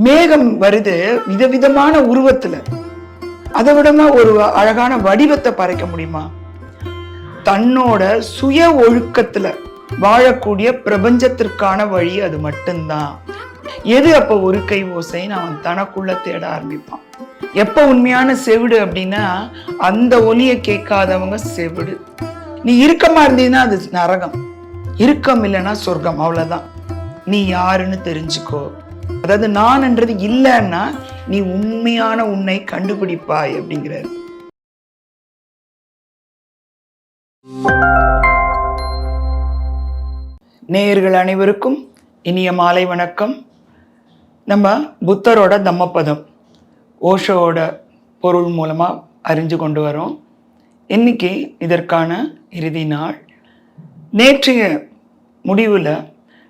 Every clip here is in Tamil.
மேகம் வருது விதவிதமான உருவத்துல. அதை விடமா ஒரு அழகான வடிவத்தை பறைக்க முடியுமா? தன்னோட சுய ஒழுக்கத்துல வாழக்கூடிய பிரபஞ்சத்திற்கான வழி அது மட்டும்தான். எது அப்ப ஒரு கை ஓசைன்னு அவன் தனக்குள்ள தேட ஆரம்பிப்பான். எப்ப உண்மையான செவிடு அப்படின்னா அந்த ஒலியை கேட்காதவங்க செவிடு. நீ இறுக்கமா இருந்தீங்கன்னா அது நரகம். இறுக்கம் இல்லைன்னா சொர்க்கம். அவ்வளவுதான். நீ யாருன்னு தெரிஞ்சுக்கோ. அதாவது நான்ன்றது இல்லைன்னா நீ உண்மையான உன்னை கண்டுபிடிப்பாய் அப்படிங்கிறார். நேயர்கள் அனைவருக்கும் இனிய மாலை வணக்கம். நம்ம புத்தரோட தம்மப்பதம் ஓஷோவோட பொருள் மூலமாக அறிஞ்சு கொண்டு வரோம். இன்னைக்கு இதற்கான இறுதி நாள். நேற்றைய முடிவில்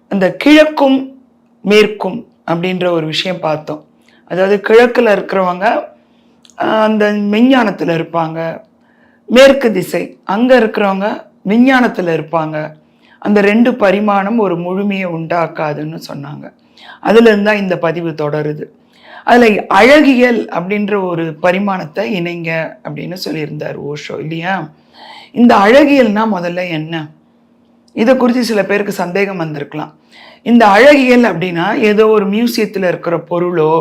அந்த கிழக்கும் மேற்கும் அப்படின்ற ஒரு விஷயம் பார்த்தோம். அதாவது கிழக்கில் இருக்கிறவங்க அந்த விஞ்ஞானத்தில் இருப்பாங்க. மேற்கு திசை அங்கே இருக்கிறவங்க விஞ்ஞானத்தில் இருப்பாங்க. அந்த ரெண்டு பரிமாணம் ஒரு முழுமையை உண்டாக்காதுன்னு சொன்னாங்க. அதுலேருந்து தான் இந்த பதிவு தொடருது. அதில் அழகியல் அப்படின்ற ஒரு பரிமாணத்தை இணைங்க அப்படின்னு சொல்லியிருந்தார் ஓஷோ இல்லையா? இந்த அழகியல்னா முதல்ல என்ன? இதை குறித்து சில பேருக்கு சந்தேகம் வந்திருக்கலாம். இந்த அழகியல் அப்படின்னா ஏதோ ஒரு மியூசியத்தில் இருக்கிற பொருளோ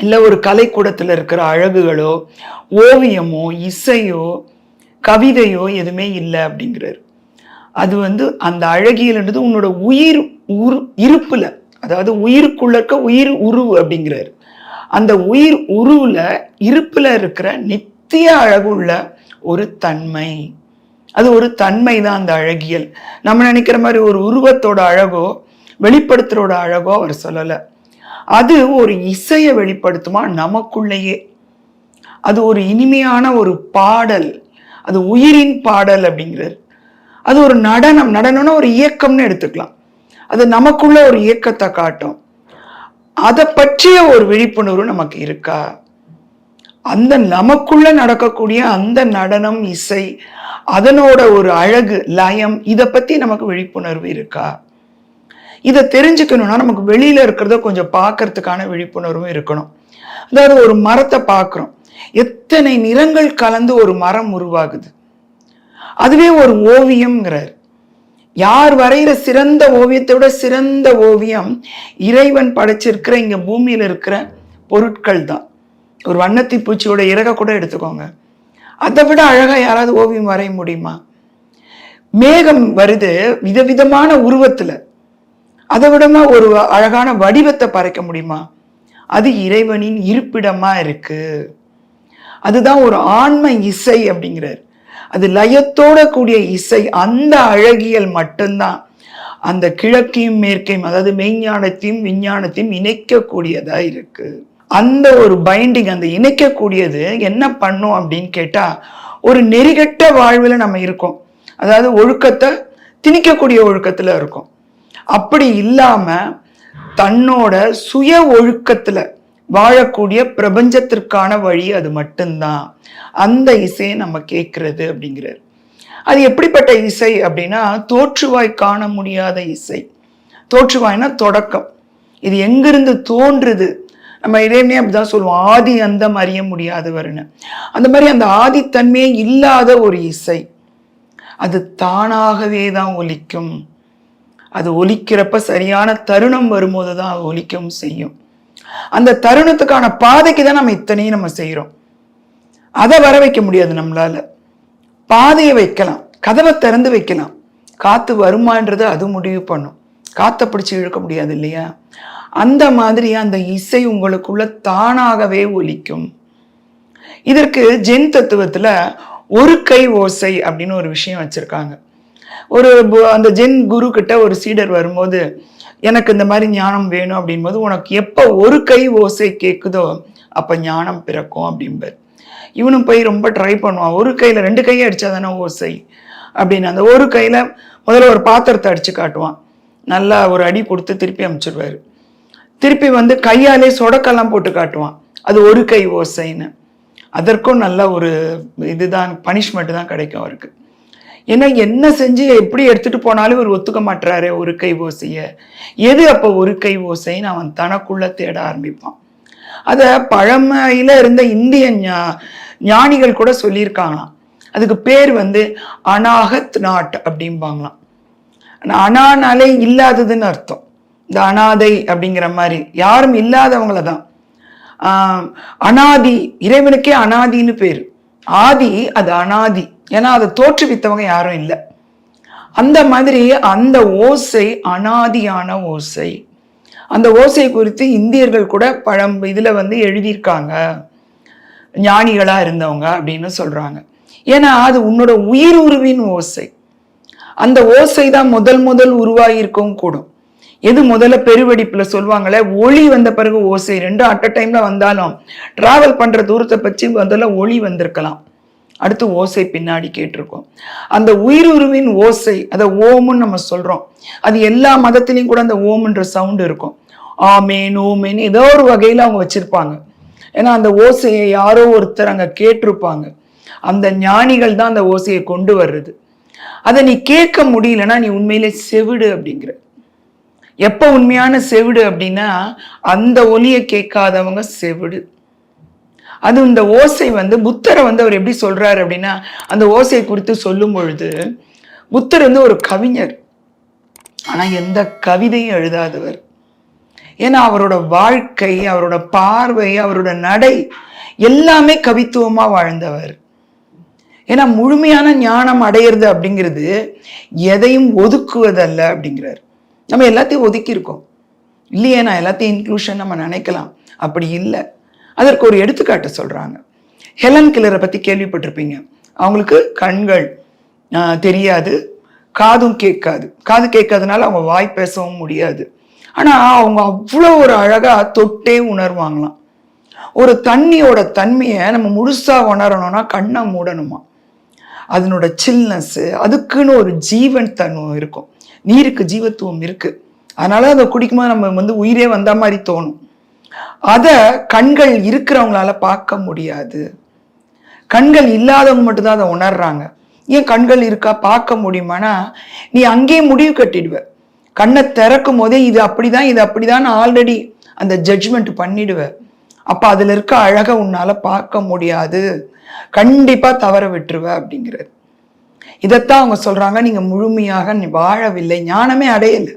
இல்லை ஒரு கலைக்கூடத்தில் இருக்கிற அழகுகளோ ஓவியமோ இசையோ கவிதையோ எதுவுமே இல்லை அப்படிங்கிறாரு. அது வந்து அந்த அழகியல்ன்றது உன்னோட உயிர் உரு இருப்பில் அதாவது உயிருக்குள்ள இருக்க உயிர் உருவு அப்படிங்கிறாரு. அந்த உயிர் உருவில் இருப்பில் இருக்கிற நித்திய அழகுள்ள ஒரு தன்மை. அது ஒரு தன்மை தான் அந்த அழகியல். நம்ம நினைக்கிற மாதிரி ஒரு உருவத்தோட அழகோ வெளிப்படுத்துறோட அழகோ அவர் சொல்லலை. அது ஒரு இசையை வெளிப்படுத்துமா நமக்குள்ளேயே. அது ஒரு இனிமையான ஒரு பாடல். அது உயிரின் பாடல் அப்படிங்கிறது. அது ஒரு நடனம். நடனம்னா ஒரு இயக்கம்னு எடுத்துக்கலாம். அது நமக்குள்ள ஒரு இயக்கத்தை காட்டும். அதை பற்றிய ஒரு விழிப்புணர்வு நமக்கு இருக்கா? அந்த நமக்குள்ள நடக்கக்கூடிய அந்த நடனம் இசை அதனோட ஒரு அழகு லயம் இதை பத்தி நமக்கு விழிப்புணர்வு இருக்கா? இதை தெரிஞ்சுக்கணும்னா நமக்கு வெளியில இருக்கிறத கொஞ்சம் பார்க்கறதுக்கான விழிப்புணர்வும் இருக்கணும். அதாவது ஒரு மரத்தை பார்க்குறோம் எத்தனை நிறங்கள் கலந்து ஒரு மரம் உருவாகுது? அதுவே ஒரு ஓவியம்ங்கிறார். யார் வரைகிற சிறந்த ஓவியத்தை விட சிறந்த ஓவியம் இறைவன் படைச்சிருக்கிற இங்க பூமியில இருக்கிற பொருட்கள் தான் ஒரு வண்ணத்தி பூச்சியோட இறக கூட எடுத்துக்கோங்க. அதை விட அழகாக யாராவது ஓவியம் வரைய முடியுமா? மேகம் வருது விதவிதமான உருவத்தில். அதை விடமா ஒரு அழகான வடிவத்தை பறைக்க முடியுமா? அது இறைவனின் இருப்பிடமாக இருக்கு. அதுதான் ஒரு ஆன்ம இசை அப்படிங்கிறார். அது லயத்தோட கூடிய இசை அந்த அழகியல் மட்டும்தான். அந்த கிழக்கையும் மேற்கையும் அதாவது மெய்ஞானத்தையும் விஞ்ஞானத்தையும் இணைக்கக்கூடியதாக இருக்குது அந்த ஒரு பைண்டிங் அந்த இணைக்கக்கூடியது என்ன பண்ணும் அப்படின்னு கேட்டால் ஒரு நெறிகட்ட வாழ்வில் நம்ம இருக்கோம். அதாவது ஒழுக்கத்தை திணிக்கக்கூடிய ஒழுக்கத்தில் இருக்கும். அப்படி இல்லாமல் தன்னோட சுய ஒழுக்கத்தில் வாழக்கூடிய பிரபஞ்சத்திற்கான வழி அது மட்டும்தான். அந்த இசையை நம்ம கேட்கறது அப்படிங்கிறது அது எப்படிப்பட்ட இசை அப்படின்னா தோற்றுவாய் காண முடியாத இசை. தோற்றுவாய்னா தொடக்கம். இது எங்கிருந்து தோன்றுது நம்ம இறைவனே அப்படிதான் சொல்லுவோம். ஆதி அந்தம் அறிய முடியாதவர்னு. அந்த மாதிரி அந்த ஆதித்தன்மையே இல்லாத ஒரு இசை. அது தானாகவே தான் ஒலிக்கும். அது ஒலிக்கிறப்ப சரியான தருணம் வரும்போது தான் அது ஒலிக்கவும் செய்யும். அந்த தருணத்துக்கான பாதைக்கு தான் நம்ம இத்தனையும் நம்ம செய்கிறோம் அதை வர வைக்க முடியாது நம்மளால. பாதையை வைக்கலாம். கதவை திறந்து வைக்கலாம். காத்து வருமான்றது அது முடிவு பண்ணும். காற்றை பிடிச்சி இழுக்க முடியாது இல்லையா? அந்த மாதிரி அந்த இசை உங்களுக்குள்ள தானாகவே ஒலிக்கும். இதற்கு ஜென் தத்துவத்தில் ஒரு கை ஓசை அப்படின்னு ஒரு விஷயம் வச்சுருக்காங்க. ஒரு பு- அந்த ஜென் குரு கிட்ட ஒரு சீடர் வரும்போது எனக்கு இந்த மாதிரி ஞானம் வேணும் அப்படின்போது உனக்கு எப்போ ஒரு கை ஓசை கேட்குதோ அப்போ ஞானம் பிறக்கும் அப்படின்பார் இவனும் போய் ரொம்ப ட்ரை பண்ணுவான். ஒரு கையில் ரெண்டு கையை அடித்தா தானே ஓசை? அப்படின்னு. அந்த ஒரு கையில் முதல்ல ஒரு பாத்திரத்தை அடித்து காட்டுவான். நல்லா ஒரு அடி கொடுத்து திருப்பி அமுச்சிடுவாரு திருப்பி வந்து கையாலே சொடக்கெல்லாம் போட்டு காட்டுவான். அது ஒரு கை ஓசைன்னு. அதற்கும் நல்ல ஒரு இதுதான் பனிஷ்மெண்ட் தான் கிடைக்கும் அவருக்கு. ஏன்னா என்ன செஞ்சு எப்படி எடுத்துகிட்டு போனாலும் இவர் ஒத்துக்க மாட்டுறாரு ஒரு கை ஓசையை. எது அப்போ ஒரு கை ஓசைன்னு அவன் தனக்குள்ள தேட ஆரம்பிப்பான். அதை பழமையில இருந்த இந்திய ஞா- ஞானிகள் கூட சொல்லியிருக்காங்களாம். அதுக்கு பேர் வந்து அனாகத் நாட் அப்படிம்பாங்களாம். ஆனா அனானாலே இல்லாததுன்னு அர்த்தம். இந்த அனாதை அப்படிங்கிற மாதிரி. யாரும் இல்லாதவங்கள தான். அனாதி இறைவனுக்கே அனாதின்னு பேர். ஆதி அது அனாதி. ஏன்னா அதை தோற்றுவித்தவங்க யாரும் இல்லை. அந்த மாதிரி அந்த ஓசை அனாதியான ஓசை. அந்த ஓசை குறித்து இந்தியர்கள் கூட பழம் இதில் வந்து எழுதியிருக்காங்க. ஞானிகளாக இருந்தவங்க அப்படின்னு சொல்கிறாங்க ஏன்னா அது உன்னோட உயிர் உருவின் ஓசை. அந்த ஓசை தான் முதல் முதல் உருவாகியிருக்கவும் கூடும். எது முதல்ல பெருவெடிப்புல சொல்லுவாங்களே ஒளி வந்த பிறகு ஓசை. ரெண்டும் அட் அ டைம்ல வந்தாலும் டிராவல் பண்ற தூரத்தை பற்றி முதல்ல ஒளி வந்திருக்கலாம். அடுத்து ஓசை பின்னாடி கேட்டிருக்கோம். அந்த உயிருருவின் ஓசை அதை ஓமுன்னு நம்ம சொல்றோம். அது எல்லா மதத்திலையும் கூட அந்த ஓம்ன்ற சவுண்டு இருக்கும். ஆமேன் ஓமேன் ஏதோ ஒரு வகையில் அவங்க வச்சிருப்பாங்க. ஏன்னா அந்த ஓசையை யாரோ ஒருத்தர் அங்கே கேட்டிருப்பாங்க. அந்த ஞானிகள் தான் அந்த ஓசையை கொண்டு வர்றது. அதை நீ கேட்க முடியலன்னா நீ உண்மையிலே செவிடு அப்படிங்கிற. எப்ப உண்மையான செவிடு அப்படின்னா அந்த ஒலியை கேட்காதவங்க செவிடு. அது இந்த ஓசை வந்து புத்தரை வந்து அவர் எப்படி சொல்றாரு அப்படின்னா அந்த ஓசையை குறித்து சொல்லும் பொழுது புத்தர் வந்து ஒரு கவிஞர். ஆனா எந்த கவிதையும் எழுதாதவர். ஏன்னா அவரோட வாழ்க்கை அவரோட பார்வை அவரோட நடை எல்லாமே கவித்துவமா வாழ்ந்தவர். ஏன்னா முழுமையான ஞானம் அடையிறது அப்படிங்கிறது எதையும் ஒதுக்குவதல்ல அப்படிங்கிறார். நம்ம எல்லாத்தையும் ஒதுக்கியிருக்கோம். இல்லையே நான் எல்லாத்தையும் இன்க்ளூஷன் நம்ம நினைக்கலாம். அப்படி இல்லை. அதற்கு ஒரு எடுத்துக்காட்டு சொல்கிறாங்க ஹெலன் கில்லரை பற்றி கேள்விப்பட்டிருப்பீங்க. அவங்களுக்கு கண்கள் தெரியாது. காதும் கேட்காது. காது கேட்காதனால அவங்க வாய் பேசவும் முடியாது. ஆனால் அவங்க அவ்வளோ ஒரு அழகாக தொட்டே உணர்வாங்களாம். ஒரு தண்ணியோட தன்மையை நம்ம முழுசாக உணரணும்னா கண்ணை மூடணுமா? அதனோட சில்னஸ்ஸு அதுக்குன்னு ஒரு ஜீவன் தன்மை இருக்கும். நீருக்கு ஜீவத்துவம் இருக்குது அதனால் அதை குடிக்கும்போது நம்ம வந்து உயிரே வந்த மாதிரி தோணும். அதை கண்கள் இருக்கிறவங்களால பார்க்க முடியாது. கண்கள் இல்லாதவங்க மட்டும்தான் அதை உணர்றாங்க. ஏன் கண்கள் இருக்கா? பார்க்க முடியுமானா நீ அங்கேயே முடிவு கட்டிடுவ. கண்ணை திறக்கும் போதே இது அப்படிதான் இது அப்படிதான் ஆல்ரெடி அந்த ஜட்ஜ்மெண்ட் பண்ணிடுவ. அப்போ அதில் இருக்க அழகை உன்னால் பார்க்க முடியாது. கண்டிப்பா தவற விட்டுருவ அப்படிங்கிறது. இதைத்தான் அவங்க சொல்றாங்க நீங்க முழுமையாக வாழவில்லை ஞானமே அடையலை.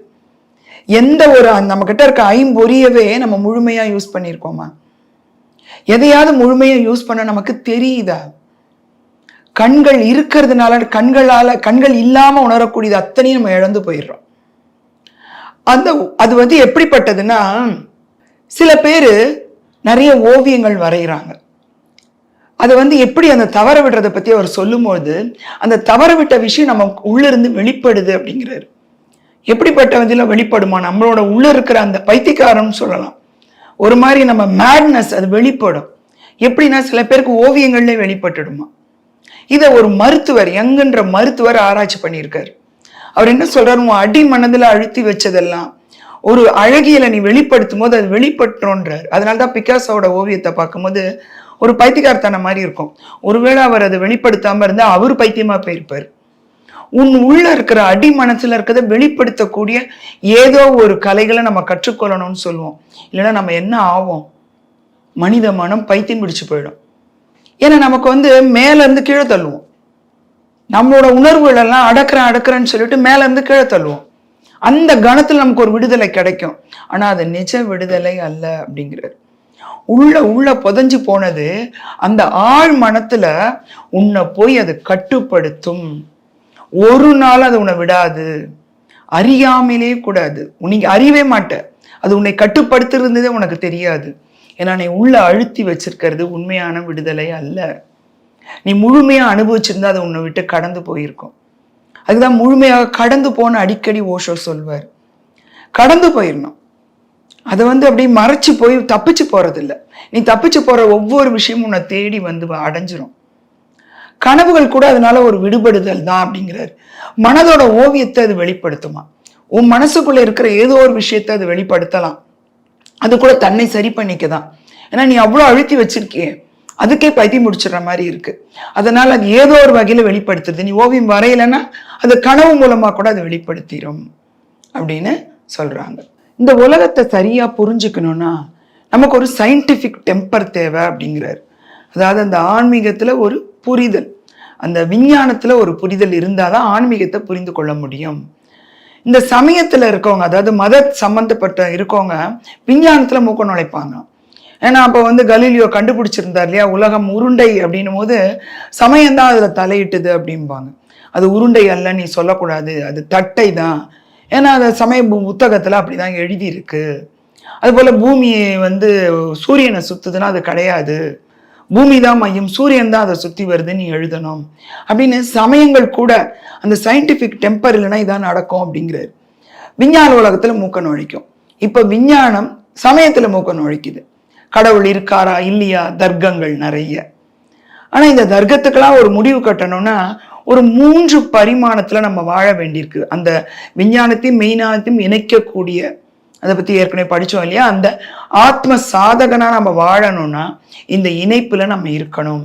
எந்த ஒரு நம்ம கிட்ட இருக்க ஐம்பொறியவே நம்ம முழுமையா யூஸ் பண்ணியிருக்கோமா எதையாவது முழுமையா யூஸ் பண்ண நமக்கு தெரியுதா? கண்கள் இருக்கிறதுனால கண்களால கண்கள் இல்லாம உணரக்கூடியது அத்தனையும் நம்ம இழந்து போயிடுறோம். அந்த அது வந்து எப்படிப்பட்டதுன்னா சில பேர் நிறைய ஓவியங்கள் வரைகிறாங்க. அது வந்து எப்படி அந்த தவற விடுறதை பற்றி அவர் சொல்லும்போது அந்த தவற விட்ட விஷயம் நம்ம உள்ளிருந்து வெளிப்படுது அப்படிங்கிறாரு. எப்படிப்பட்ட வகையில வெளிப்படுமா? நம்மளோட உள்ள இருக்கிற அந்த பைத்தியக்காரம்னு சொல்லலாம். ஒரு மாதிரி நம்ம மேட்னஸ் அது வெளிப்படும். எப்படின்னா சில பேருக்கு ஓவியங்கள்லே வெளிப்பட்டுடுமா? இதை ஒரு மருத்துவர் எங்கன்ற மருத்துவர் ஆராய்ச்சி பண்ணியிருக்காரு. அவர் என்ன சொல்றாரு? உன் அடி மனதில் அழுத்தி வச்சதெல்லாம் ஒரு அழகியலை நீ வெளிப்படுத்தும் போது அது வெளிப்பட்டுன்றார் அதனால தான் பிகாசோட ஓவியத்தை பார்க்கும்போது ஒரு பைத்தியக்காரத்தனம் மாதிரி இருக்கும். ஒருவேளை அவர் அதை வெளிப்படுத்தாம இருந்தா அவர் பைத்தியமா போயிருப்பார். உன் உள்ள இருக்கிற அடி மனசுல இருக்கிறத வெளிப்படுத்தக்கூடிய ஏதோ ஒரு கலைகளை நம்ம கற்றுக்கொள்ளணும்னு சொல்லுவோம். இல்லைன்னா நம்ம என்ன ஆவோம்? மனித மனம் பைத்தியம் பிடிச்சு போயிடும். ஏன்னா நமக்கு வந்து மேல இருந்து கீழே தள்ளுவோம். நம்மளோட உணர்வுகள் எல்லாம் அடக்குறேன் அடக்குறேன்னு சொல்லிட்டு மேல இருந்து கீழே தள்ளுவோம். அந்த கணத்துல நமக்கு ஒரு விடுதலை கிடைக்கும். ஆனா அது நிஜ விடுதலை அல்ல அப்படிங்கிறார். உள்ள உள்ள புதைஞ்சு போனது அந்த ஆழ் மனத்துல உன்னை போய் அது கட்டுப்படுத்தும். ஒரு நாள் அது உன்னை விடாது. அறியாமலே கூடாது. நீங்க அறியவே மாட்ட. அது உன்னை கட்டுப்படுத்திருந்ததே உனக்கு தெரியாது. ஏன்னா நீ உள்ள அழுத்தி வச்சிருக்கிறது உண்மையான விடுதலை அல்ல. நீ முழுமையா அனுபவிச்சிருந்தா அதை உன்னை விட்டு கடந்து போயிருக்கும். அதுதான் முழுமையாக கடந்து போன அடிக்கடி ஓஷோ சொல்வார். கடந்து போயிடணும் அதை வந்து அப்படியே மறைச்சு போய் தப்பிச்சு போகிறதில்ல நீ தப்பிச்சு போகிற ஒவ்வொரு விஷயமும் உன்னை தேடி வந்து அடைஞ்சிரும். கனவுகள் கூட அதனால ஒரு விடுபடுதல் தான் அப்படிங்கிறார். மனதோட ஓவியத்தை அது வெளிப்படுத்துமா? உன் மனசுக்குள்ளே இருக்கிற ஏதோ ஒரு விஷயத்தை அது வெளிப்படுத்தலாம். அது கூட தன்னை சரி பண்ணிக்க தான் ஏன்னா நீ அவ்வளோ அழுத்தி வச்சிருக்கியே. அதுக்கே பைத்தியம் முடிச்சிடுற மாதிரி இருக்கு. அதனால் அது ஏதோ ஒரு வகையில் வெளிப்படுத்துது நீ ஓவியம் வரையலைன்னா அது கனவு மூலமாக கூட அதை வெளிப்படுத்திடும் அப்படின்னு சொல்கிறாங்க இந்த உலகத்தை சரியாக புரிஞ்சுக்கணும்னா நமக்கு ஒரு சயின்டிஃபிக் டெம்பர் தேவை அப்படிங்கிறார். அதாவது அந்த ஆன்மீகத்தில் ஒரு புரிதல். அந்த விஞ்ஞானத்தில் ஒரு புரிதல் இருந்தால் தான் ஆன்மீகத்தை புரிந்து கொள்ள முடியும். இந்த சமயத்தில் இருக்கவங்க அதாவது மத சம்மந்தப்பட்ட இருக்கவங்க விஞ்ஞானத்தில் மூக்க நுழைப்பாங்க. ஏன்னா அப்போ வந்து கலீலியோ கண்டுபிடிச்சிருந்தார் இல்லையா? உலகம் உருண்டை அப்படின்னும் போது சமயம்தான் அதில் தலையிட்டுது அப்படிம்பாங்க. அது உருண்டை அல்ல நீ சொல்லக்கூடாது. அது தட்டை தான் ஏன்னா அந்த சமய புத்தகத்தில் புத்தகத்துல அப்படிதான் எழுதியிருக்கு. அதுபோல் பூமி வந்து சூரியனை சுத்துதுன்னா அது கிடையாது. பூமி தான் மையம் சூரியன் தான் அதை சுத்தி வருதுன்னு நீ எழுதணும். அப்படின்னு சமயங்கள் கூட அந்த சயின்டிஃபிக் டெம்பர் இல்லைன்னா இதான் நடக்கும் அப்படிங்கிறாரு. விஞ்ஞான உலகத்துல மூக்க நுழைக்கும். இப்ப விஞ்ஞானம் சமயத்துல மூக்க நுழைக்குது. கடவுள் இருக்காரா இல்லையா தர்க்கங்கள் நிறைய. ஆனா இந்த தர்க்கத்துக்கெல்லாம் ஒரு முடிவு கட்டணும்னா ஒரு மூன்று பரிமாணத்தில் நம்ம வாழ வேண்டியிருக்கு. அந்த விஞ்ஞானத்தையும் மெய்ஞானத்தையும் இணைக்கக்கூடிய அதை பற்றி ஏற்கனவே படித்தோம் இல்லையா? அந்த ஆத்ம சாதகனாக நம்ம வாழணும்னா இந்த இணைப்பில் நம்ம இருக்கணும்.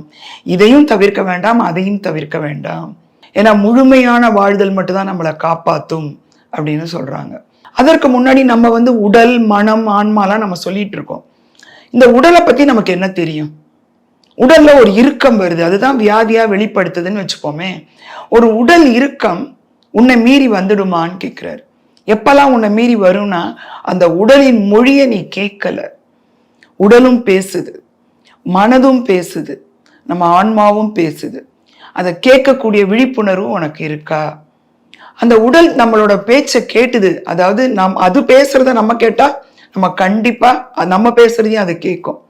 இதையும் தவிர்க்க வேண்டாம் அதையும் தவிர்க்க வேண்டாம். ஏன்னா முழுமையான வாழ்தல் மட்டும்தான் நம்மளை காப்பாற்றும் அப்படின்னு சொல்கிறாங்க அதற்கு முன்னாடி நம்ம வந்து உடல் மனம் ஆன்மாலாம் நம்ம சொல்லிட்டு இருக்கோம். இந்த உடலை பற்றி நமக்கு என்ன தெரியும்? உடல்ல ஒரு இறுக்கம் வருது. அதுதான் வியாதியா வெளிப்படுத்துதுன்னு வச்சுப்போமே ஒரு உடல் இறுக்கம் உன்னை மீறி வந்துடுமான்னு கேட்குறாரு எப்பெல்லாம் உன்னை மீறி வரும்னா அந்த உடலின் மொழியை நீ கேட்கல. உடலும் பேசுது. மனதும் பேசுது. நம்ம ஆன்மாவும் பேசுது. அதை கேட்கக்கூடிய விழிப்புணர்வும் உனக்கு இருக்கா? அந்த உடல் நம்மளோட பேச்சை கேட்டுது. அதாவது நம் அது பேசுறத நம்ம கேட்டால் நம்ம கண்டிப்பாக நம்ம பேசுறதையும் அதை கேட்கும்.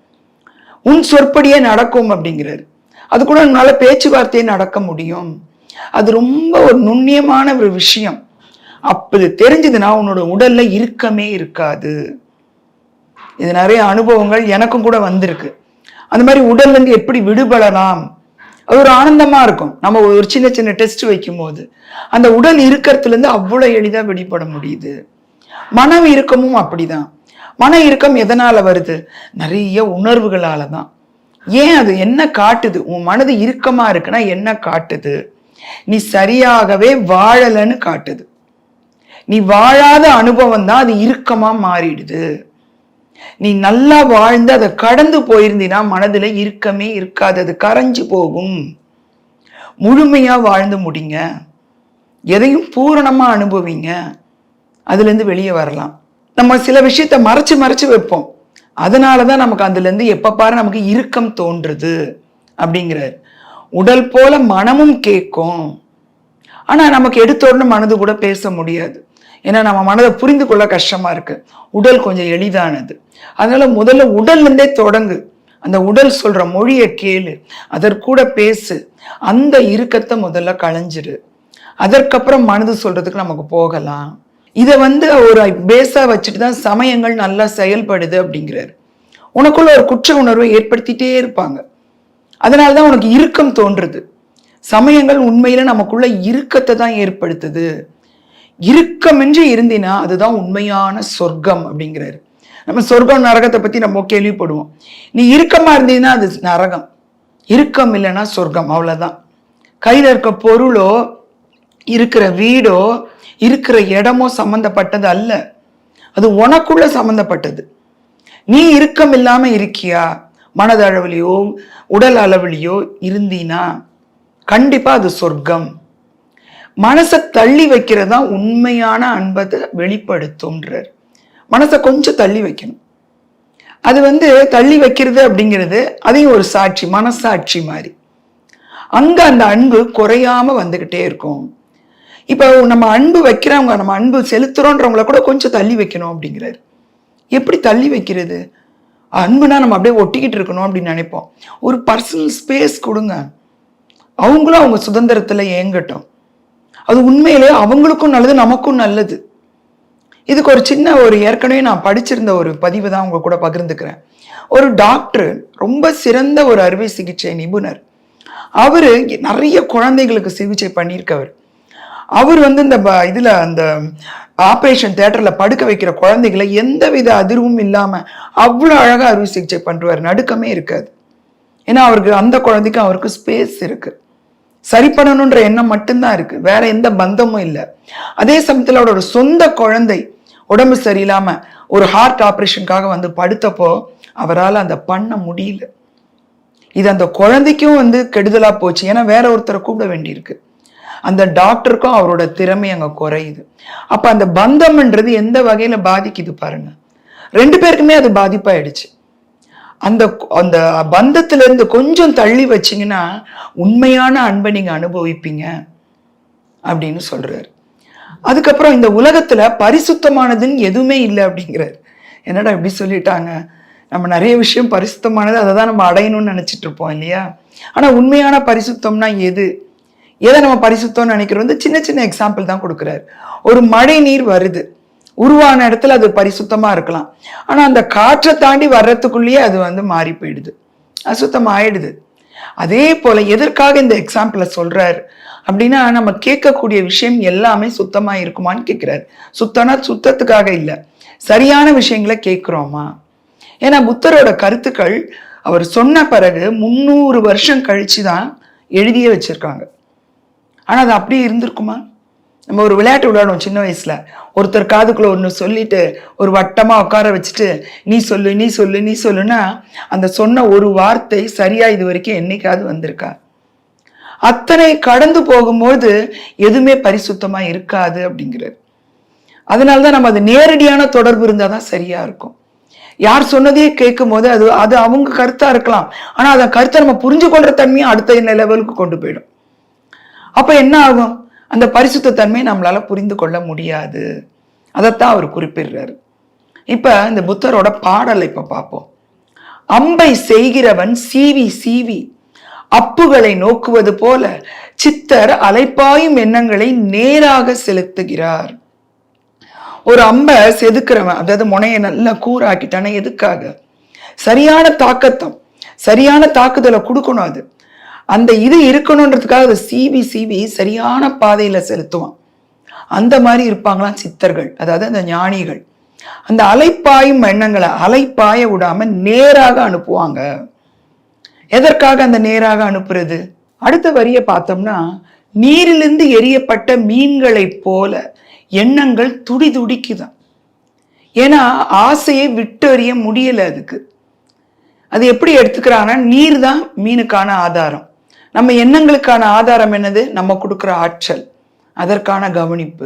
உன் சொற்படியே நடக்கும் அப்படிங்கிறார். அது கூட உன்னால பேச்சுவார்த்தையே நடக்க முடியும். அது ரொம்ப ஒரு நுண்ணியமான ஒரு விஷயம். அப்படி தெரிஞ்சதுன்னா உன்னோட உடல்ல இறுக்கமே இருக்காது. இது நிறைய அனுபவங்கள் எனக்கும் கூட வந்திருக்கு. அந்த மாதிரி உடல்ல இருந்து எப்படி விடுபடலாம்? அது ஒரு ஆனந்தமா இருக்கும். நம்ம ஒரு சின்ன சின்ன டெஸ்ட் வைக்கும் போது அந்த உடல் இருக்கிறதுல இருந்து அவ்வளவு எளிதா வெளிப்பட முடியுது. மனம் இறுக்கமும் அப்படிதான். மன இறுக்கம் எதனால் வருது? நிறைய உணர்வுகளால் தான் ஏன் அது? என்ன காட்டுது? உன் மனது இறுக்கமாக இருக்குன்னா என்ன காட்டுது? நீ சரியாகவே வாழலைன்னு காட்டுது. நீ வாழாத அனுபவம் தான் அது இறுக்கமாக மாறிடுது. நீ நல்லா வாழ்ந்து அதை கடந்து போயிருந்தினா மனதில் இறுக்கமே இருக்காது அது கரைஞ்சு போகும். முழுமையாக வாழ்ந்து முடிங்க. எதையும் பூரணமாக அனுபவிங்க. அதுலேருந்து வெளியே வரலாம். நம்ம சில விஷயத்த மறைச்சு மறைச்சு வைப்போம். அதனால தான் நமக்கு அதுலேருந்து எப்போ பாரு நமக்கு இறுக்கம் தோன்றுது அப்படிங்கிறார். உடல் போல மனமும் கேட்கும். ஆனால் நமக்கு எடுத்தோடனே மனது கூட பேச முடியாது. ஏன்னா நம்ம மனதை புரிந்து கொள்ள கஷ்டமாக இருக்குது உடல் கொஞ்சம் எளிதானது. அதனால் முதல்ல உடல்லேருந்தே தொடங்கு. அந்த உடல் சொல்கிற மொழியை கேளு. அதற்கூட பேசு. அந்த இறுக்கத்தை முதல்ல களைஞ்சிரு. அதற்கப்புறம் மனது சொல்கிறதுக்கு நமக்கு போகலாம். இதை வந்து ஒரு பேஸாக வச்சுட்டு தான் சமயங்கள் நல்லா செயல்படுது அப்படிங்கிறாரு. உனக்குள்ள ஒரு குற்ற உணர்வை ஏற்படுத்திட்டே இருப்பாங்க. அதனால தான் உனக்கு இறுக்கம் தோன்றுது. சமயங்கள் உண்மையில் நமக்குள்ள இறுக்கத்தை தான் ஏற்படுத்துது. இறுக்கமின்றி இருந்தினா அதுதான் உண்மையான சொர்க்கம் அப்படிங்கிறாரு. நம்ம சொர்க்கம் நரகத்தை பற்றி நம்ம கேள்விப்படுவோம். நீ இறுக்கமாக இருந்தீங்கன்னா அது நரகம். இறுக்கம் இல்லைன்னா சொர்க்கம் அவ்வளோதான் கையில் இருக்க பொருளோ இருக்கிற வீடோ இருக்கிற இடமோ சம்பந்தப்பட்டது அல்ல. அது உனக்குள்ள சம்பந்தப்பட்டது. நீ இறுக்கம் இல்லாமல் இருக்கியா? மனதளவுலையோ உடல் அளவுலையோ இருந்தீனா? கண்டிப்பாக அது சொர்க்கம். மனசை தள்ளி வைக்கிறது தான் உண்மையான அன்பத்தை வெளிப்படுத்தும்ன்றார். மனசை கொஞ்சம் தள்ளி வைக்கணும். அது வந்து தள்ளி வைக்கிறது அப்படிங்கிறது அதையும் ஒரு சாட்சி மனசாட்சி மாதிரி. அங்கே அந்த அன்பு குறையாம வந்துக்கிட்டே இருக்கும். இப்போ நம்ம அன்பு வைக்கிறவங்க நம்ம அன்பு செலுத்துறோன்றவங்கள கூட கொஞ்சம் தள்ளி வைக்கணும் அப்படிங்கிறாரு. எப்படி தள்ளி வைக்கிறது? அன்புனா நம்ம அப்படியே ஒட்டிக்கிட்டு இருக்கணும் அப்படின்னு நினைப்போம். ஒரு பர்சனல் ஸ்பேஸ் கொடுங்க. அவங்களும் அவங்க சுதந்திரத்தில் ஏங்கட்டும் அது உண்மையிலே அவங்களுக்கும் நல்லது நமக்கும் நல்லது. இதுக்கு ஒரு சின்ன ஒரு ஏற்கனவே நான் படிச்சிருந்த ஒரு பதிவு தான் உங்க கூட பகிர்ந்துக்கிறேன். ஒரு டாக்டர் ரொம்ப சிறந்த ஒரு அறுவை சிகிச்சை நிபுணர். அவர் நிறைய குழந்தைகளுக்கு சிகிச்சை பண்ணியிருக்கவர். அவர் வந்து இந்த ப- அந்த ஆப்ரேஷன் தேட்டரில் படுக்க வைக்கிற குழந்தைகளை எந்தவித அதிர்வும் இல்லாமல் அவ்வளோ அழகாக அறுவை சிகிச்சை பண்றாரு நடுக்கமே இருக்காது. ஏன்னா அவருக்கு அந்த குழந்தைக்கு அவருக்கு ஸ்பேஸ் இருக்குது சரி பண்ணணுன்ற எண்ணம் மட்டும்தான் இருக்குது வேற எந்த பந்தமும் இல்லை. அதே சமயத்தில் அவரோட சொந்த குழந்தை உடம்பு சரியில்லாமல் ஒரு ஹார்ட் ஆப்ரேஷனுக்காக வந்து படுத்தப்போ அவரால் அந்த பண்ண முடியல. இது அந்த குழந்தைக்கும் வந்து கெடுதலாக போச்சு. ஏன்னா வேற ஒருத்தரை கூப்பிட வேண்டியிருக்கு. அந்த டாக்டருக்கும் அவரோட திறமை அங்கே குறையுது. அப்போ அந்த பந்தம்ன்றது எந்த வகையில் பாதிக்குது பாருங்க. ரெண்டு பேருக்குமே அது பாதிப்பாயிடுச்சு. அந்த அந்த பந்தத்துல இருந்து கொஞ்சம் தள்ளி வச்சீங்கன்னா உண்மையான அன்பை நீங்கள் அனுபவிப்பீங்க அப்படின்னு சொல்றாரு. அதுக்கப்புறம் இந்த உலகத்துல பரிசுத்தமானதுன்னு எதுவுமே இல்லை அப்படிங்கிறார். என்னடா இப்படி சொல்லிட்டாங்க? நம்ம நிறைய விஷயம் பரிசுத்தமானது அதை தான் நம்ம அடையணும்னு நினச்சிட்டு இருப்போம் இல்லையா? ஆனால் உண்மையான பரிசுத்தம்னா எது? எதை நம்ம பரிசுத்தம்னு நினைக்கிறோம்? வந்து சின்ன சின்ன எக்ஸாம்பிள் தான் கொடுக்குறாரு. ஒரு மழை நீர் வருது. உருவான இடத்துல அது பரிசுத்தமா இருக்கலாம். ஆனா அந்த காற்றை தாண்டி வர்றதுக்குள்ளேயே அது வந்து மாறி போயிடுது. அசுத்தம் ஆயிடுது அதே போல எதற்காக இந்த எக்ஸாம்பிளை சொல்றாரு? அப்படின்னா நம்ம கேட்கக்கூடிய விஷயம் எல்லாமே சுத்தமா இருக்குமான்னு கேட்கிறாரு. சுத்தம்னா சுத்தத்துக்காக இல்லை. சரியான விஷயங்களை கேட்குறோமா? ஏன்னா புத்தரோட கருத்துக்கள் அவர் சொன்ன பிறகு முந்நூறு வருஷம் கழிச்சு தான் எழுதியே வச்சிருக்காங்க. ஆனால் அது அப்படியே இருந்திருக்குமா? நம்ம ஒரு விளையாட்டு விளையாடுவோம் சின்ன வயசில். ஒருத்தர் காதுக்குள்ளே ஒன்று சொல்லிட்டு ஒரு வட்டமாக உட்கார வச்சுட்டு நீ சொல்லு நீ சொல்லு நீ சொல்லுன்னா அந்த சொன்ன ஒரு வார்த்தை சரியாக இது வரைக்கும் என்னைக்காவது வந்திருக்கா? அத்தனை கடந்து போகும்போது எதுவுமே பரிசுத்தமாக இருக்காது அப்படிங்கிறது அதனால தான் நம்ம அது நேரடியான தொடர்பு இருந்தால் தான் சரியாக இருக்கும். யார் சொன்னதையே கேட்கும் போது அது அது அவங்க கருத்தாக இருக்கலாம். ஆனால் அதை கருத்தை நம்ம புரிஞ்சு கொள்கிற தன்மையை அடுத்த லெவலுக்கு கொண்டு போயிடும். அப்போ என்ன ஆகும்? அந்த பரிசுத்த தன்மையை நம்மளால் புரிந்து கொள்ள முடியாது. அதைத்தான் அவர் குறிப்பிடுறாரு. இப்போ இந்த புத்தரோட பாடலை இப்போ பார்ப்போம். அம்பை செய்கிறவன் சீவி சீவி. அப்புகளை நோக்குவது போல சித்தர் அலைப்பாயும் எண்ணங்களை நேராக செலுத்துகிறார். ஒரு அம்பை செதுக்கிறவன் அதாவது முனையை நல்லா கூறாக்கிட்டானே எதுக்காக? சரியான தாக்கத்தம் சரியான தாக்குதலை கொடுக்கணும் அது. அந்த இது இருக்கணுன்றதுக்காக அதை சீவி சீவி சரியான பாதையில் செலுத்துவான். அந்த மாதிரி இருப்பாங்களாம் சித்தர்கள். அதாவது அந்த ஞானிகள். அந்த அலைப்பாயும் எண்ணங்களை அலைப்பாய விடாம நேராக அனுப்புவாங்க. எதற்காக அந்த நேராக அனுப்புறது? அடுத்த வரிய பார்த்தோம்னா நீரிலிருந்து எரியப்பட்ட மீன்களைப் போல எண்ணங்கள் துடி துடிக்குதான். ஏன்னா ஆசையை விட்டு அறிய முடியல அதுக்கு. அது எப்படி எடுத்துக்கிறாங்கன்னா நீர் தான் மீனுக்கான ஆதாரம். நம்ம எண்ணங்களுக்கான ஆதாரம் என்னது? நம்ம கொடுக்குற ஆற்றல். அதற்கான கவனிப்பு.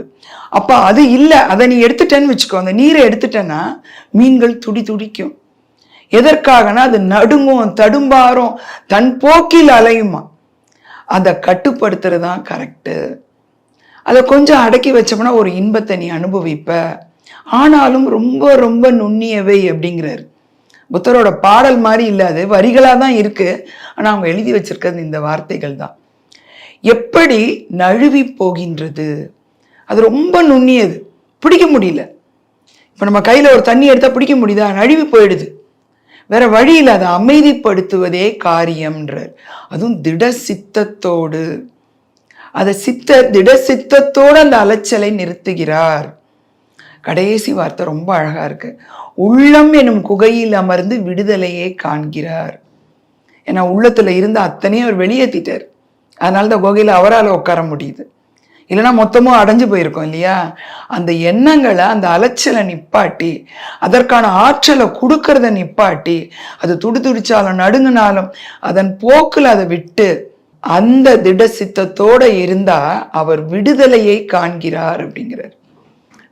அப்போ அது இல்லை அதை நீ எடுத்துட்டேன்னு வச்சுக்கோ. அந்த நீரை எடுத்துட்டேன்னா மீன்கள் துடி துடிக்கும். எதற்காகனா அது நடுங்கும் தடும்பாரும் தன் போக்கில் அலையுமா? அதை கட்டுப்படுத்துறது தான் கரெக்டு அதை கொஞ்சம் அடக்கி வச்சோம்னா ஒரு இன்பத்தை நீ அனுபவிப்ப. ஆனாலும் ரொம்ப ரொம்ப நுண்ணியவை அப்படிங்கிறாரு. புத்தரோட பாடல் மாதிரி இல்லை அது. வரிகளாக தான் இருக்குது ஆனால் அவங்க எழுதி வச்சிருக்கிறது இந்த வார்த்தைகள் தான். எப்படி நழுவி போகின்றது? அது ரொம்ப நுண்ணியது. பிடிக்க முடியல. இப்போ நம்ம கையில் ஒரு தண்ணி எடுத்தால் பிடிக்க முடியுதா? நழுவி போயிடுது. வேற வழி அதை அமைதிப்படுத்துவதே காரியம்ன்றார். அதுவும் திட சித்தத்தோடு. அதை சித்த திட சித்தத்தோடு அந்த அலைச்சலை நிறுத்துகிறார். கடைசி வார்த்தை ரொம்ப அழகாக இருக்கு. உள்ளம் எனும் குகையில் அமர்ந்து விடுதலையை காண்கிறார். ஏன்னா உள்ளத்தில் இருந்த அத்தனையும் அவர் வெளியேற்றிட்டார் அதனால தான் குகையில் அவரால் உட்கார முடியுது. இல்லைன்னா மொத்தமும் அடைஞ்சு போயிருக்கோம் இல்லையா? அந்த எண்ணங்களை அந்த அலைச்சலை நிப்பாட்டி அதற்கான ஆற்றலை கொடுக்கறத நிப்பாட்டி அது துடி துடிச்சாலும் நடுங்கினாலும் அதன் போக்கில் அதை விட்டு அந்த திட சித்தத்தோட இருந்தால் அவர் விடுதலையை காண்கிறார் அப்படிங்கிறார்.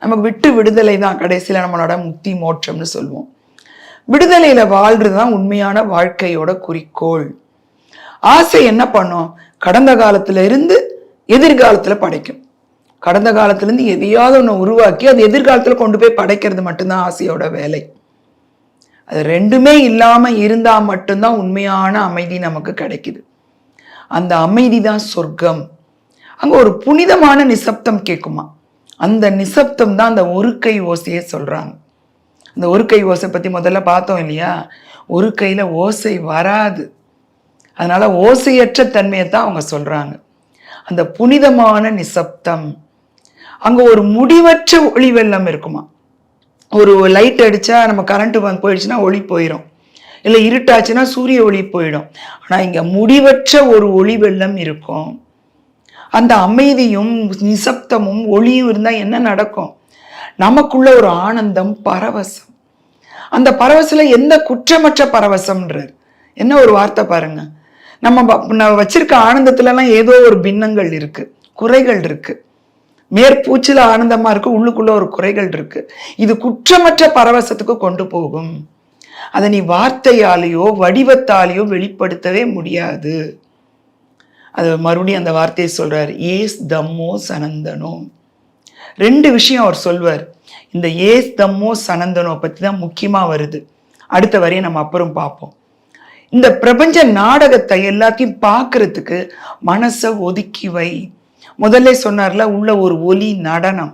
நமக்கு விட்டு விடுதலை தான் கடைசியில் நம்மளோட முக்தி மோட்சம்னு சொல்லுவோம். விடுதலையில் வாழ்றது தான் உண்மையான வாழ்க்கையோட குறிக்கோள். ஆசை என்ன பண்ணும்? கடந்த காலத்துல இருந்து எதிர்காலத்தில் படைக்கும். கடந்த காலத்துலேருந்து எதையாவது ஒன்று உருவாக்கி அது எதிர்காலத்தில் கொண்டு போய் படைக்கிறது மட்டும்தான் ஆசையோட வேலை. அது ரெண்டுமே இல்லாமல் இருந்தால் மட்டும்தான் உண்மையான அமைதி நமக்கு கிடைக்குது. அந்த அமைதி தான் சொர்க்கம். அங்கே ஒரு புனிதமான நிசப்தம் கேட்குமா அந்த நிசப்தம் தான் அந்த ஒரு கை ஓசையை சொல்கிறாங்க அந்த ஒரு கை ஓசை பற்றி முதல்ல பார்த்தோம் இல்லையா? ஒரு கையில் ஓசை வராது. அதனால் ஓசையற்ற தன்மையை தான் அவங்க சொல்கிறாங்க அந்த புனிதமான நிசப்தம். அங்கே ஒரு முடிவற்ற ஒளி வெள்ளம் இருக்குமா? ஒரு லைட் அடித்தா நம்ம கரண்ட்டு வந்து போயிடுச்சுன்னா ஒளி போயிடும் இல்லை இருட்டாச்சுன்னா சூரிய ஒளி போயிடும். ஆனால் இங்கே முடிவற்ற ஒரு ஒளி வெள்ளம் இருக்கும். அந்த அமைதியும் நிசப்தமும் ஒளியும் இருந்தால் என்ன நடக்கும்? நமக்குள்ள ஒரு ஆனந்தம் பரவசம். அந்த பரவசில் எந்த குற்றமற்ற பரவசம்ன்றார் என்ன ஒரு வார்த்தை பாருங்க. நம்ம நம்ம வச்சிருக்க ஆனந்தத்துலலாம் ஏதோ ஒரு பின்னங்கள் இருக்கு குறைகள் இருக்கு. மேற்பூச்சில் ஆனந்தமா இருக்கு உள்ளுக்குள்ள ஒரு குறைகள் இருக்கு. இது குற்றமற்ற பரவசத்துக்கு கொண்டு போகும். அதை நீ வார்த்தையாலேயோ வடிவத்தாலேயோ வெளிப்படுத்தவே முடியாது. அது மறுபடியும் அந்த வார்த்தையை சொல்கிறார் ஏஸ் தம்மோ சனந்தனோ. ரெண்டு விஷயம் அவர் சொல்வார். இந்த ஏஸ் தம்மோ சனந்தனோ பற்றி தான் முக்கியமாக வருது. அடுத்த வரையும் நம்ம அப்புறம் பார்ப்போம். இந்த பிரபஞ்ச நாடகத்தை எல்லாத்தையும் பார்க்கறதுக்கு மனசை ஒதுக்கி வை. முதல்ல சொன்னார்ல உள்ள ஒரு ஒலி நடனம்.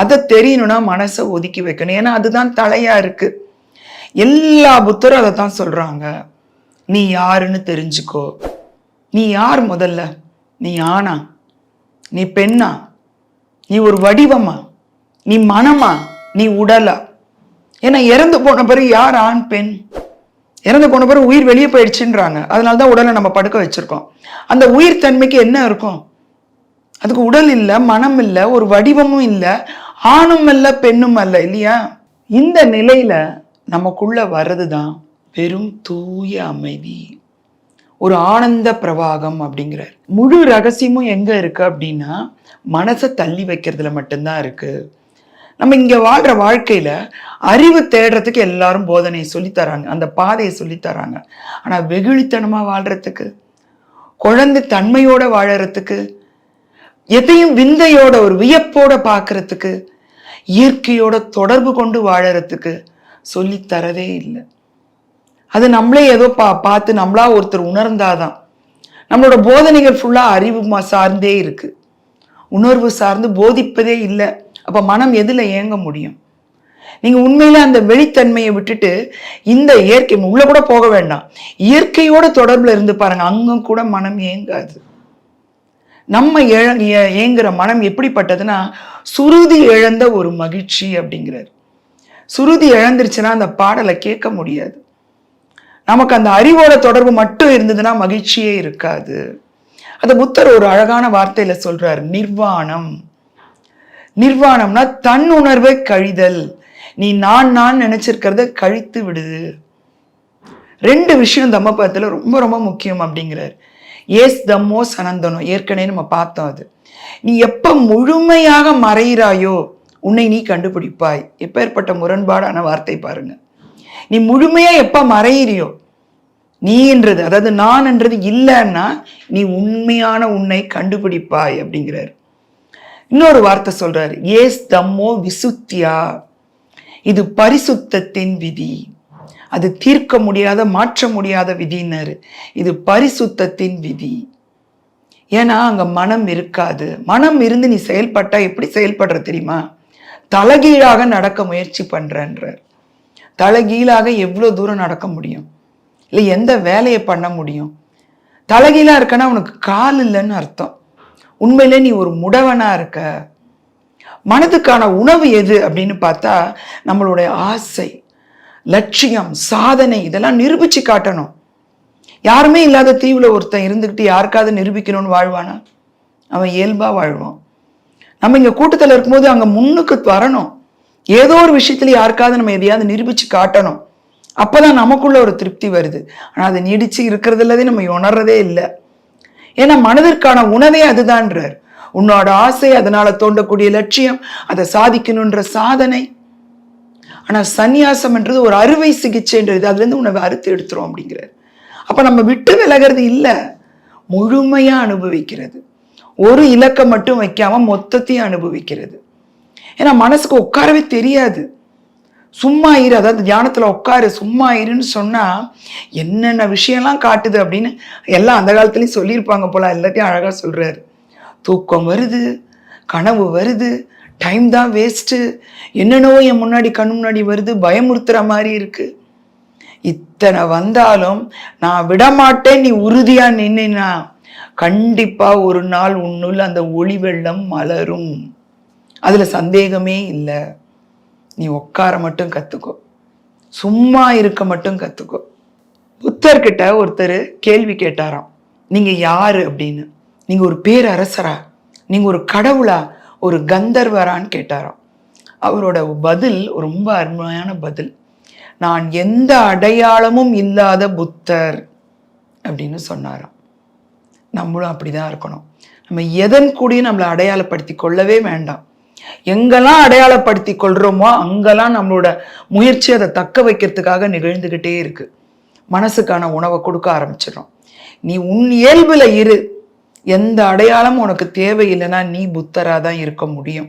அதை தெரியணும்னா மனசை ஒதுக்கி வைக்கணும். ஏன்னா அதுதான் தலையா இருக்கு. எல்லா புத்தரும் அதை தான் சொல்றாங்க. நீ யாருன்னு தெரிஞ்சுக்கோ. நீ யார் முதல்ல? நீ ஆணா? நீ பெண்ணா? நீ ஒரு வடிவமா? நீ மனமா? நீ உடலா? ஏன்னா இறந்து போன பிறகு யார் ஆண் பெண்? இறந்து போன பிறகு உயிர் வெளியே போயிடுச்சுன்றாங்க. அதனால தான் உடலை நம்ம படுக்க வச்சுருக்கோம். அந்த உயிர் தன்மைக்கு என்ன இருக்கும்? அதுக்கு உடல் இல்லை மனம் இல்லை ஒரு வடிவமும் இல்லை ஆணும் அல்ல பெண்ணும் அல்ல இல்லையா? இந்த நிலையில் நமக்குள்ளே வர்றது தான் வெறும் தூய அமைதி. ஒரு ஆனந்த பிரவாகம் அப்படிங்கிறார். முழு ரகசியமும் எங்க இருக்கு அப்படின்னா மனசை தள்ளி வைக்கிறதுல மட்டும்தான் இருக்கு. நம்ம இங்க வாழ்ற வாழ்க்கையில அறிவு தேடுறதுக்கு எல்லாரும் போதனையை சொல்லித் தராங்க. அந்த பாதையை சொல்லித் தராங்க. ஆனா வெகுளித்தனமா வாழ்றதுக்கு குழந்தை தன்மையோட வாழறதுக்கு எதையும் விந்தையோட ஒரு வியப்போட பார்க்கறதுக்கு இயற்கையோட தொடர்பு கொண்டு வாழறதுக்கு சொல்லித்தரவே இல்லை. அது நம்மளே ஏதோ பா பார்த்து நம்மளா ஒருத்தர் உணர்ந்தாதான். நம்மளோட போதனைகள் ஃபுல்லாக அறிவு சார்ந்தே இருக்கு. உணர்வு சார்ந்து போதிப்பதே இல்லை. அப்போ மனம் எதில் ஏங்க முடியும்? நீங்கள் உண்மையில் அந்த வெளித்தன்மையை விட்டுட்டு இந்த இயற்கை உள்ளே கூட போக வேண்டாம். இயற்கையோட தொடர்பில் இருந்து பாருங்க அங்கே கூட மனம் ஏங்காது நம்ம ஏங்குற மனம் எப்படிப்பட்டதுன்னா சுருதி இழந்த ஒரு மகிழ்ச்சி அப்படிங்கிறார். சுருதி இழந்துருச்சுன்னா அந்த பாடலை கேட்க முடியாது. நமக்கு அந்த அறிவோட தொடர்பு மட்டும் இருந்ததுன்னா மகிழ்ச்சியே இருக்காது. அந்த புத்தர் ஒரு அழகான வார்த்தையில சொல்றார் நிர்வாணம். நிர்வாணம்னா தன் உணர்வை கழிதல். நீ நான் நான் நினைச்சிருக்கிறத கழித்து விடுது ரெண்டு விஷயம் தம்மபதத்துல ரொம்ப ரொம்ப முக்கியம் அப்படிங்கிறார். ஏஸ் தம்மோ சனந்தனம் ஏற்கனவே நம்ம பார்த்தோம் அது. நீ எப்போ முழுமையாக மறைகிறாயோ உன்னை நீ கண்டுபிடிப்பாய். எப்பேற்பட்ட முரண்பாடான வார்த்தை பாருங்கள் நீ முழுமையாக எப்போ மறையிறியோ? நீன்றது அதாவது நான்ன்றது இல்லைன்னா நீ உண்மையான உன்னை கண்டுபிடிப்பாய் அப்படிங்கிறார். இன்னொரு வார்த்தை சொல்றாரு ஏஸ் தம்மோ விசுத்தியா? இது பரிசுத்தத்தின் விதி. அது தீர்க்க முடியாத மாற்ற முடியாத விதினாரு இது பரிசுத்தத்தின் விதி. ஏன்னா அங்க மனம் இருக்காது. மனம் இருந்து நீ செயல்பட்டா எப்படி செயல்படுற தெரியுமா? தலைகீழாக நடக்க முயற்சி பண்றன்றார். தலைகீழாக எவ்வளோ தூரம் நடக்க முடியும்? இல்லை எந்த வேலையை பண்ண முடியும்? தலைகீழாக இருக்கன்னா உனக்கு கால் இல்லைன்னு அர்த்தம். உண்மையிலே நீ ஒரு முடவனாக இருக்க. மனதுக்கான உணவு எது அப்படின்னு பார்த்தா நம்மளுடைய ஆசை லட்சியம் சாதனை இதெல்லாம் நிரூபித்து காட்டணும். யாருமே இல்லாத தீவில் ஒருத்தன் இருந்துக்கிட்டு யாருக்காவது நிரூபிக்கணும்னு வாழ்வானா? அவன் இயல்பாக வாழ்வான். நம்ம இங்கே கூட்டத்தில் இருக்கும்போது அங்கே முன்னுக்கு வரணும். ஏதோ ஒரு விஷயத்துல யாருக்காவது நம்ம எதையாவது நிரூபிச்சு காட்டணும். அப்போதான் நமக்குள்ள ஒரு திருப்தி வருது. ஆனால் அதை நீடிச்சு இருக்கிறது இல்லாதே நம்ம உணர்றதே இல்லை. ஏன்னா மனதிற்கான உணவே அதுதான்றார். உன்னோட ஆசை அதனால தோண்டக்கூடிய லட்சியம் அதை சாதிக்கணுன்ற சாதனை. ஆனா சந்நியாசம்ன்றது ஒரு அறுவை சிகிச்சைன்றது அதுலேருந்து உணவை அறுத்து எடுத்துரும் அப்படிங்கிறார். அப்ப நம்ம விட்டு விலகிறது இல்லை. முழுமையா அனுபவிக்கிறது. ஒரு இலக்கை மட்டும் வைக்காம மொத்தத்தையும் அனுபவிக்கிறது. ஏன்னா மனசுக்கு உட்காரவே தெரியாது. சும்மா இரு அதாவது தியானத்தில் உட்காரு சும்மா இருன்னு சொன்னால் என்னென்ன விஷயம்லாம் காட்டுது அப்படின்னு எல்லாம் அந்த காலத்துலேயும் சொல்லியிருப்பாங்க போல எல்லாத்தையும் அழகாக சொல்கிறாரு தூக்கம் வருது கனவு வருது டைம் தான் வேஸ்ட்டு என்னென்னவோ என் முன்னாடி கண் முன்னாடி வருது பயமுறுத்துகிற மாதிரி இருக்குது இத்தனை வந்தாலும் நான் விடமாட்டேன் நீ உறுதியாக நின்னா கண்டிப்பாக ஒரு நாள் உன்னுள் அந்த ஒளி வெள்ளம் மலரும். அதில் சந்தேகமே இல்லை. நீ உட்கார மட்டும் கற்றுக்கோ சும்மா இருக்க மட்டும் கற்றுக்கோ புத்தர்கிட்ட ஒருத்தர் கேள்வி கேட்டாராம். நீங்கள் யார் அப்படின்னு. நீங்கள் ஒரு பேரரசரா? நீங்கள் ஒரு கடவுளா? ஒரு கந்தர்வரான்னு கேட்டாராம். அவரோட பதில் ரொம்ப அருமையான பதில். நான் எந்த அடையாளமும் இல்லாத புத்தர் அப்படின்னு சொன்னாராம். நம்மளும் அப்படி தான் இருக்கணும். நம்ம எதன் கூடயும் நம்மளை அடையாளப்படுத்தி கொள்ளவே வேண்டாம். எங்கெல்லாம் அடையாளப்படுத்தி கொள்றோமோ அங்கெல்லாம் நம்மளோட முயற்சி அதை தக்க வைக்கிறதுக்காக நிகழ்ந்துகிட்டே இருக்கு. மனசுக்கான உணவை கொடுக்க ஆரம்பிச்சிடும் நீ உன் இயல்புல இரு. எந்த அடையாளமும் உனக்கு தேவையில்லைன்னா நீ புத்தரா தான் இருக்க முடியும்.